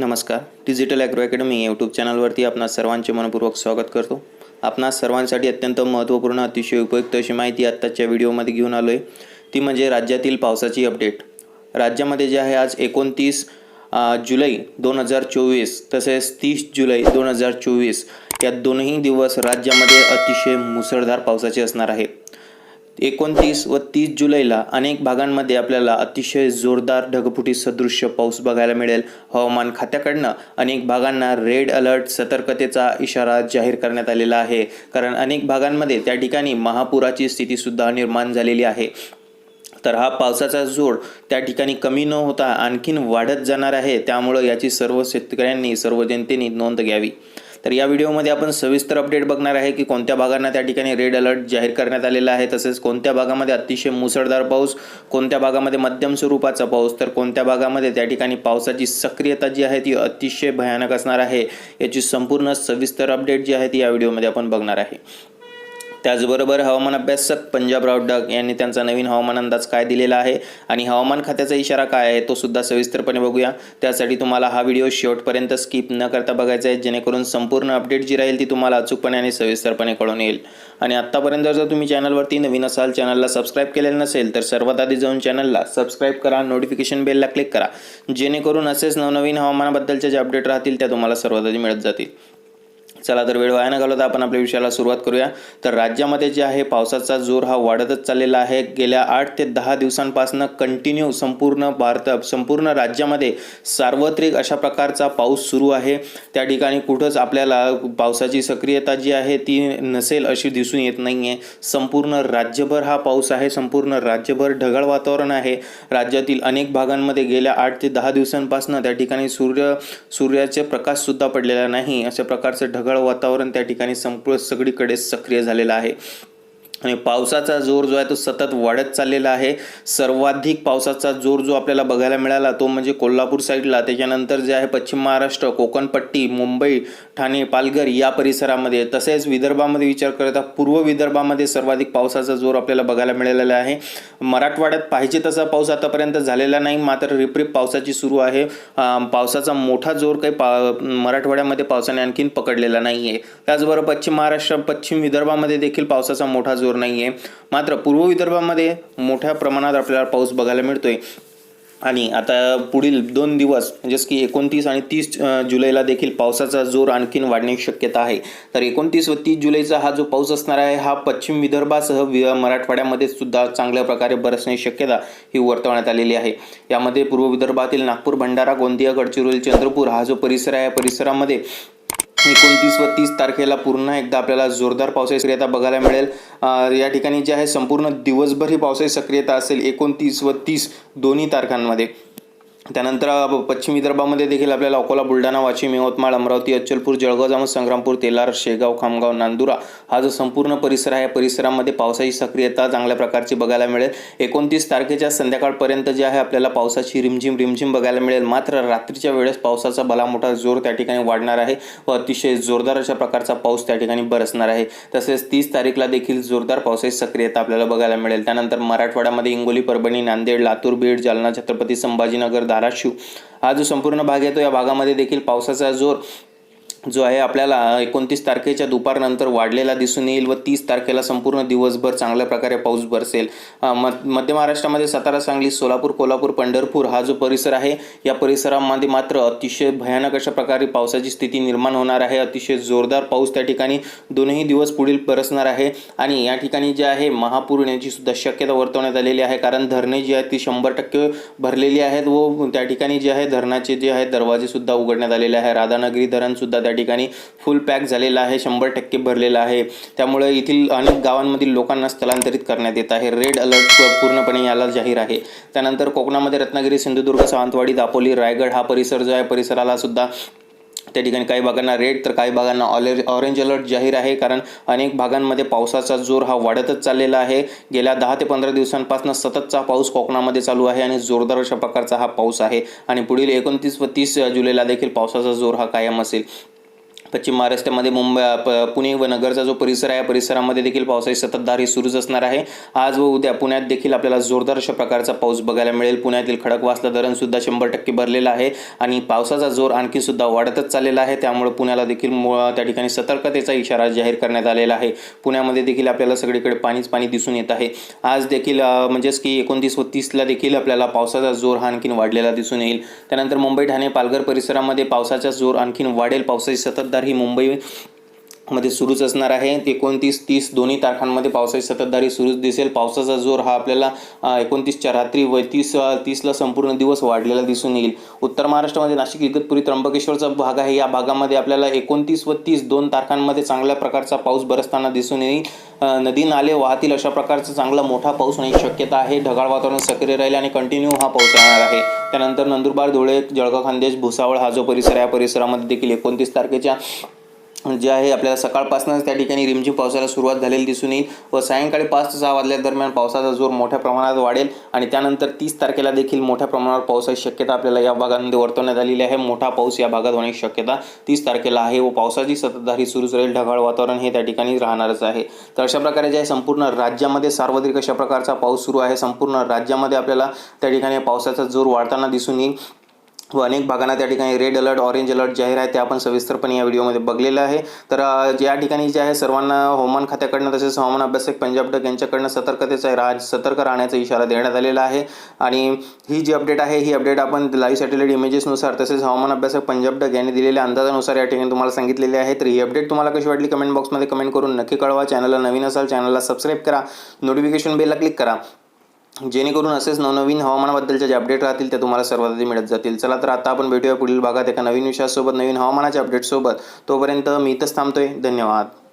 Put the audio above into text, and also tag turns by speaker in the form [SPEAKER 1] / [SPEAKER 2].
[SPEAKER 1] नमस्कार. Digital agro academy YouTube चॅनलवरती आपणा सर्वांचे मनपूर्वक स्वागत करतो. आपणा सर्वांसाठी अत्यंत महत्त्वपूर्ण अतिशय उपयुक्त अशी माहिती आत्ताच्या व्हिडिओमध्ये घेऊन आलो आहे ती म्हणजे राज्यातील पावसाची अपडेट राज्यामध्ये जे आहे आज एकोणतीस जुलै दोन हजार चोवीस तसेच तीस जुलै दोन हजार चोवीस या दोनही दिवस राज्यामध्ये अतिशय मुसळधार पावसाचे असणार आहे एकोणतीस व तीस जुलैला अनेक भागांमध्ये आपल्याला अतिशय जोरदार ढगफुटी सदृश्य पाऊस बघायला मिळेल. हवामान खात्याकडनं अनेक भागांना रेड अलर्ट सतर्कतेचा इशारा जाहीर करण्यात आलेला आहे. कारण अनेक भागांमध्ये त्या ठिकाणी महापुराची स्थितीसुद्धा निर्माण झालेली आहे. तर हा पावसाचा जोड त्या ठिकाणी कमी न होता आणखीन वाढत जाणार आहे. त्यामुळं याची सर्व शेतकऱ्यांनी सर्व जनतेने नोंद घ्यावी. तर या व्हिडिओमध्ये आपण सविस्तर अपडेट बघणार आहे की कोणत्या भागांना त्या ठिकाणी रेड अलर्ट जाहीर करण्यात आलेला आहे तसेच कोणत्या भागामध्ये अतिशय मुसळधार पाऊस कोणत्या भागामध्ये मध्यम स्वरूपाचा पाऊस तर कोणत्या भागामध्ये त्या ठिकाणी पावसाची सक्रियता जी आहे ती अतिशय भयानक असणार आहे. याची संपूर्ण सविस्तर अपडेट जी आहे ती या व्हिडिओमध्ये आपण बघणार आहे. त्याचबरोबर हवामान अभ्यासक पंजाबराव डग यांनी त्यांचा नवीन हवामान अंदाज काय दिलेला आहे आणि हवामान खात्याचा इशारा काय आहे तो सुद्धा सविस्तरपणे बघूया. त्यासाठी तुम्हाला हा व्हिडिओ शेवटपर्यंत स्किप न करता बघायचा आहे जेणेकरून संपूर्ण अपडेट जी राहील ती तुम्हाला अचूकपणे आणि सविस्तरपणे कळून येईल. आणि आत्तापर्यंत जर तुम्ही चॅनलवरती नवीन असाल चॅनलला सबस्क्राईब केलेलं नसेल तर सर्वात आधी जाऊन चॅनलला सबस्क्राईब करा नोटिफिकेशन बेलला क्लिक करा. जेणेकरून असेच नवनवीन हवामानाबद्दलचे जे अपडेट राहतील त्या तुम्हाला सर्वात आधी मिळत जातील. चला तर वेळ वाया न घालवता आपण आपल्या विषयाला सुरुवात करूया. तर राज्यामध्ये जे आहे पावसाचा जोर हा वाढतच चाललेला आहे. गेल्या आठ ते दहा दिवसांपासून कंटिन्यू संपूर्ण भारत संपूर्ण राज्यामध्ये सार्वत्रिक अशा प्रकारचा पाऊस सुरू आहे. त्या ठिकाणी कुठंच आपल्याला पावसाची सक्रियता जी आहे ती नसेल अशी दिसून येत नाही आहे संपूर्ण राज्यभर हा पाऊस आहे. संपूर्ण राज्यभर ढगाळ वातावरण आहे. राज्यातील अनेक भागांमध्ये गेल्या आठ ते दहा दिवसांपासून त्या ठिकाणी सूर्य सूर्याचे प्रकाशसुद्धा पडलेला नाही. अशा प्रकारचं ढगाळ वातावरण त्या ठिकाणी संपूर्ण सगळीकडे सक्रिय झालेलं आहे. आणि पावसाचा जोर जो आहे तो सतत वाढत चाललेला आहे. सर्वाधिक पावसाचा जोर जो आपल्याला बघायला मिळाला तो म्हणजे कोल्हापूर साईडला. त्याच्यानंतर जे आहे पश्चिम महाराष्ट्र कोकणपट्टी मुंबई ठाणे पालघर या परिसरामध्ये तसेच विदर्भामध्ये विचार करता पूर्व विदर्भामध्ये सर्वाधिक पावसाचा जोर आपल्याला बघायला मिळालेला आहे. मराठवाड्यात पाहिजे तसा पाऊस आतापर्यंत झालेला नाही मात्र रिपरिप पावसाची सुरू आहे. पावसाचा मोठा जोर काही पा मराठवाड्यामध्ये पावसाने आणखीन पकडलेला नाही आहे त्याचबरोबर पश्चिम महाराष्ट्र पश्चिम विदर्भामध्ये देखील पावसाचा मोठा जोर नाही आहे मात्र पूर्व विदर्भामध्ये मोठ्या प्रमाणात आपल्याला पाऊस बघायला मिळतोय. आणि आता पुढील दोन दिवस म्हणजेच की एकोणतीस आणि तीस जुलैला देखील पावसाचा जोर आणखीन वाढण्याची शक्यता आहे. तर एकोणतीस व तीस जुलैचा हा जो पाऊस असणार आहे हा पश्चिम विदर्भासह वि मराठवाड्यामध्ये सुद्धा चांगल्या प्रकारे बरसण्याची शक्यता ही वर्तवण्यात आलेली आहे. यामध्ये पूर्व विदर्भातील नागपूर भंडारा गोंदिया गडचिरोली चंद्रपूर हा जो परिसर आहे या परिसरामध्ये एकोणतीस व तीस तारखेला पुन्हा एकदा आपल्याला जोरदार पावसाची सक्रियता बघायला मिळेल. या ठिकाणी जे आहे संपूर्ण दिवसभर ही पावसाची सक्रियता असेल एकोणतीस व तीस दोन्ही तारखांमध्ये. त्यानंतर पश्चिम विदर्भामध्ये देखील आपल्याला अकोला बुलढाणा वाशिम यवतमाळ अमरावती अचलपूर जळगाव जामोद संग्रामपूर तेलार शेगाव खामगाव नांदुरा हा जो संपूर्ण परिसर आहे परिसरामध्ये पावसाची सक्रियता चांगल्या प्रकारची बघायला मिळेल. एकोणतीस तारखेच्या संध्याकाळपर्यंत जे आहे आपल्याला पावसाची रिमझिम रिमझिम बघायला मिळेल. मात्र रात्रीच्या वेळेस पावसाचा भला मोठा जोर त्या ठिकाणी वाढणार आहे व अतिशय जोरदार अशा प्रकारचा पाऊस त्या ठिकाणी बरसणार आहे. तसेच तीस तारीखला देखील जोरदार पावसाची सक्रियता आपल्याला बघायला मिळेल. त्यानंतर मराठवाड्यामध्ये हिंगोली परभणी नांदेड लातूर बीड जालना छत्रपती संभाजीनगर धाराशिव. हा जो संपूर्ण भाग येतो या भागामध्ये देखील पावसाचा जोर जो आहे आपल्याला एकोणतीस तारखेच्या दुपारनंतर वाढलेला दिसून येईल व तीस तारखेला संपूर्ण दिवसभर चांगल्या प्रकारे पाऊस बरसेल. मध्य महाराष्ट्रामध्ये सातारा सांगली सोलापूर कोल्हापूर पंढरपूर हा जो परिसर आहे या परिसरामध्ये मात्र अतिशय भयानक अशा प्रकारे पावसाची स्थिती निर्माण होणार आहे. अतिशय जोरदार पाऊस त्या ठिकाणी दोनही दिवस पुढील बरसणार आहे आणि या ठिकाणी जे आहे महापूर येण्याची सुद्धा शक्यता वर्तवण्यात आलेली आहे. कारण धरणे जी आहेत ती शंभर टक्के भरलेली आहेत व त्या ठिकाणी जे आहे धरणाचे जे आहे दरवाजे सुद्धा उघडण्यात आलेले आहे. राधानगरी धरण सुद्धा त्या ठिकाणी फुल पॅक झालेला आहे शंभर टक्के भरलेला आहे. त्यामुळे येथील अनेक गावांमधील लोकांना स्थलांतरित करण्यात येत आहे. रेड अलर्ट पूर्णपणे याला जाहीर आहे. त्यानंतर कोकणामध्ये रत्नागिरी सिंधुदुर्ग सावंतवाडी दापोली रायगड हा परिसर जो आहे परिसराला सुद्धा त्या ठिकाणी काही भागांना रेड तर काही भागांना ऑले ऑरेंज अलर्ट जाहीर आहे. कारण अनेक भागांमध्ये पावसाचा जोर हा वाढतच चाललेला आहे. गेल्या दहा ते पंधरा दिवसांपासून सततचा पाऊस कोकणामध्ये चालू आहे आणि जोरदार अशा प्रकारचा हा पाऊस आहे. आणि पुढील एकोणतीस व तीस जुलैला देखील पावसाचा जोर हा कायम असेल. पश्चिम महाराष्ट्रामध्ये मुंबई प- पुणे व नगरचा जो परिसर आहे परिसरामध्ये देखील पावसाची संततधार ही सुरूच असणार आहे. आज व उद्या पुण्यात देखील आपल्याला जोरदार अशा प्रकारचा पाऊस बघायला मिळेल. पुण्यातील खडकवासला धरणसुद्धा शंभर टक्के भरलेलं आहे आणि पावसाचा जोर आणखी सुद्धा वाढतच चाललेला आहे. त्यामुळे पुण्याला देखील त्या ठिकाणी सतर्कतेचा इशारा जाहीर करण्यात आलेला आहे. पुण्यामध्ये देखील आपल्याला सगळीकडे पाणीच पाणी दिसून येत आहे. आज देखील म्हणजेच की एकोणतीस व तीसला देखील आपल्याला पावसाचा जोर हा आणखीन वाढलेला दिसून येईल. त्यानंतर मुंबई ठाणे पालघर परिसरामध्ये पावसाचा जोर आणखीन वाढेल. पावसाची सततधार ही मुंबई मध्ये सुरूच असणार आहे. एकोणतीस तीस दोन्ही तारखांमध्ये पावसाची संततधारी सुरूच दिसेल. पावसाचा जोर हा आपल्याला एकोणतीसच्या रात्री व तीस तीसला संपूर्ण दिवस वाढलेला दिसून येईल. उत्तर महाराष्ट्रामध्ये नाशिक इगतपुरी त्र्यंबकेश्वरचा भाग आहे. या भागामध्ये आपल्याला एकोणतीस व तीस दोन तारखांमध्ये चांगल्या प्रकारचा पाऊस बरसताना दिसून येईल. नदी नाले वाहतील अशा प्रकारचा चांगला मोठा पाऊस होण्याची शक्यता आहे. ढगाळ वातावरण सक्रिय राहील आणि कंटिन्यू हा पाऊस राहणार आहे. त्यानंतर नंदुरबार धुळे जळगाव खानदेश भुसावळ हा जो परिसर आहे या परिसरामध्ये देखील एकोणतीस तारखेच्या जे आहे आपल्याला सकाळपासूनच त्या ठिकाणी रिमझिम पावसाला सुरुवात झालेली दिसून येईल व सायंकाळी पाच ते सहा वाजल्या दरम्यान पावसाचा जोर मोठ्या प्रमाणात वाढेल आणि त्यानंतर तीस तारखेला देखील मोठ्या प्रमाणावर पावसाची शक्यता आपल्याला या भागांमध्ये वर्तवण्यात आलेली आहे. मोठा पाऊस या भागात होण्याची शक्यता तीस तारखेला आहे व पावसाची सततधारी ही सुरूच राहील. ढगाळ वातावरण हे त्या ठिकाणी राहणारच आहे. तर अशा प्रकारे जे आहे संपूर्ण राज्यामध्ये सार्वत्रिक अशा प्रकारचा पाऊस सुरू आहे. संपूर्ण राज्यामध्ये आपल्याला त्या ठिकाणी पावसाचा जोर वाढताना दिसून येईल. व अनेक भागांना त्या ठिकाणी रेड अलर्ट ऑरेंज अलर्ट जाहीर आहे ते आपण सविस्तरपणे या व्हिडिओमध्ये बघलेलं आहे. तर या ठिकाणी जे आहे सर्वांना हवामान खात्याकडनं तसेच हवामान अभ्यासक पंजाब डक यांच्याकडनं सतर्कतेचा राज सतर्क राहण्याचा इशारा देण्यात आलेला आहे. आणि ही जी अपडेट आहे ही अपडेट आपण लाईव्ह सॅटेलाईट इमेजेसनुसार तसेच हवामान अभ्यासक पंजाब डक यांनी दिलेल्या अंदाजानुसार या ठिकाणी तुम्हाला सांगितलेले आहे. तर ही अपडेट तुम्हाला कशी वाटली? कमेंट बॉक्समध्ये कमेंट करून नक्की कळवा. चॅनलला नवीन असाल चॅनलला सबस्क्राईब करा. नोटिफिकेशन बेलला क्लिक करा. जेणेकरून असेच नवनवीन हवामानाबद्दलच्या जे अपडेट राहतील ते तुम्हाला सर्वात आधी मिळत जातील. चला तर आता आपण भेटूया पुढील भागात एका नवीन विषयासोबत नवीन हवामानाच्या अपडेटसोबत तोपर्यंत मी इथंच थांबतोय. धन्यवाद.